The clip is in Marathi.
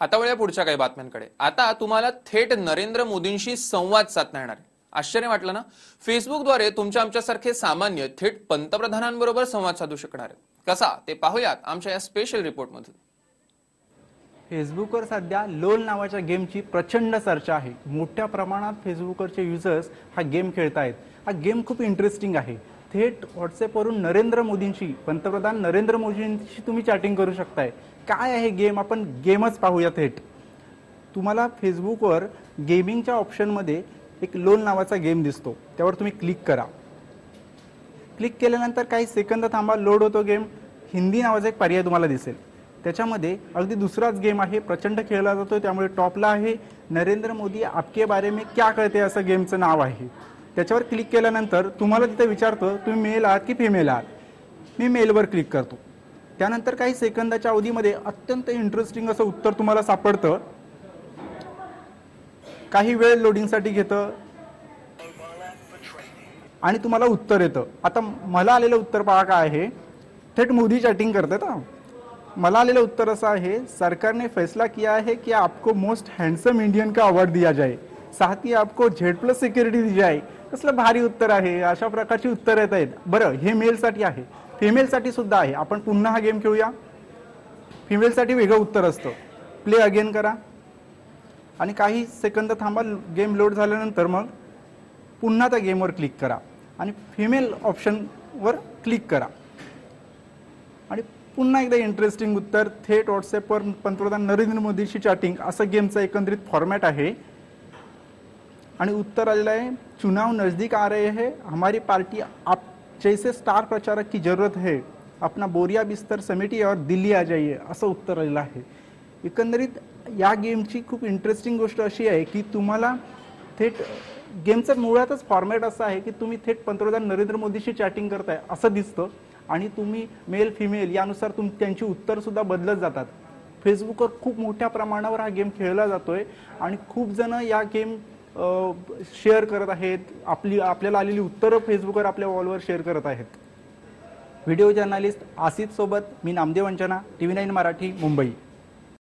आता वेळा पुढच्या काही बातम्यांकडे. आता तुम्हाला थेट नरेंद्र मोदींशी संवाद साधता येणार आहे. आश्चर्य वाटलं ना? फेसबुकद्वारे तुमच्या आमच्यासारखे सामान्य थेट पंतप्रधानांबरोबर संवाद साधू शकणार आहेत. कसा? ते पाहूयात आमच्या या स्पेशल रिपोर्टमधून फेसबुकवर सध्या लोल नावाच्या गेमची प्रचंड चर्चा आहे. मोठ्या प्रमाणात फेसबुकवरचे युजर्स हा गेम खेळतायत. हा गेम खूप इंटरेस्टिंग आहे. थेट व्हॉट्सअपवरून नरेंद्र मोदींशी पंतप्रधान नरेंद्र मोदींशी तुम्ही चॅटिंग करू शकताय. काय आहे गेम आपण गेमच पाहूया थेट. तुम्हाला फेसबुकवर गेमिंगच्या ऑप्शनमध्ये एक लोल नावाचा गेम दिसतो. त्यावर तुम्ही क्लिक करा. क्लिक केल्यानंतर काही सेकंद थांबा लोड होतो गेम हिंदी नावाचा एक पर्याय तुम्हाला दिसेल. त्याच्यामध्ये अगदी दुसराच गेम आहे प्रचंड खेळला जातो त्यामुळे टॉपला आहे. नरेंद्र मोदी आपके बारे में क्या कळते असं गेमचं नाव आहे. त्याच्यावर क्लिक केल्यानंतर तुम्हाला तिथे विचारतं तुम्ही मेल आहात की फिमेल आहात? मी मेलवर क्लिक करतो. त्यानंतर काही सेकंदाच्या अवधीमध्ये अत्यंत इंटरेस्टिंग असं उत्तर तुम्हाला सापडतं. काही वेळ लोडिंगसाठी घेतं. आणि तुम्हाला उत्तर येतं. आता मला आलेलं उत्तर पहा काय आहे. थेट मोदी चॅटिंग करतात हा. मला आलेलं उत्तर असं आहे सरकारने फैसला किया है की आपको मोस्ट हँडसम इंडियन का अवॉर्ड दिया जाए. साथ ही आपको झेड प्लस सिक्युरिटी दी आहे कसलं भारी उत्तर आहे? अशा प्रकारची उत्तर येत आहेत. बरं हे मेलसाठी आहे. फिमेलसाठी सुद्धा आहे. आपण पुन्हा हा गेम खेळूया. फिमेलसाठी वेगळं उत्तर असतं. प्ले अगेन करा. आणि काही सेकंद थांबा गेम लोड झाल्यानंतर मग पुन्हा त्या गेमवर क्लिक करा. आणि फिमेल ऑप्शनवर क्लिक करा. आणि पुन्हा एकदा इंटरेस्टिंग उत्तर. थेट व्हॉट्सअपवर पंतप्रधान नरेंद्र मोदीशी चॅटिंग असं गेमचं एकंदरीत फॉर्मॅट आहे. आणि उत्तर आलेलं आहे चुनाव नजदीक आ रहे हैं हमारी पार्टी आप जैसे स्टार प्रचारक की जरूरत है अपना बोरिया बिस्तर समिटी और दिल्ली आ जाइए असं उत्तर आलेलं आहे. एकंदरीत या गेमची खूप इंटरेस्टिंग गोष्ट अशी आहे की तुम्हाला थेट गेमचं मुळातच फॉर्मॅट असं आहे की तुम्ही थेट पंतप्रधान नरेंद्र मोदीशी चॅटिंग करताय असं दिसतं. आणि तुम्ही मेल फिमेल यानुसार तुम त्यांची उत्तरसुद्धा बदलत जातात. फेसबुकवर खूप मोठ्या प्रमाणावर हा गेम खेळला जातोय. आणि खूप जण या गेम शेअर करत आहेत. आपली आपल्याला आलेली उत्तरं फेसबुकवर आपल्या वॉलवर शेअर करत आहेत. व्हिडिओ जर्नालिस्ट आसितसोबत मी Namdev Anjana T V nine Marathi Mumbai.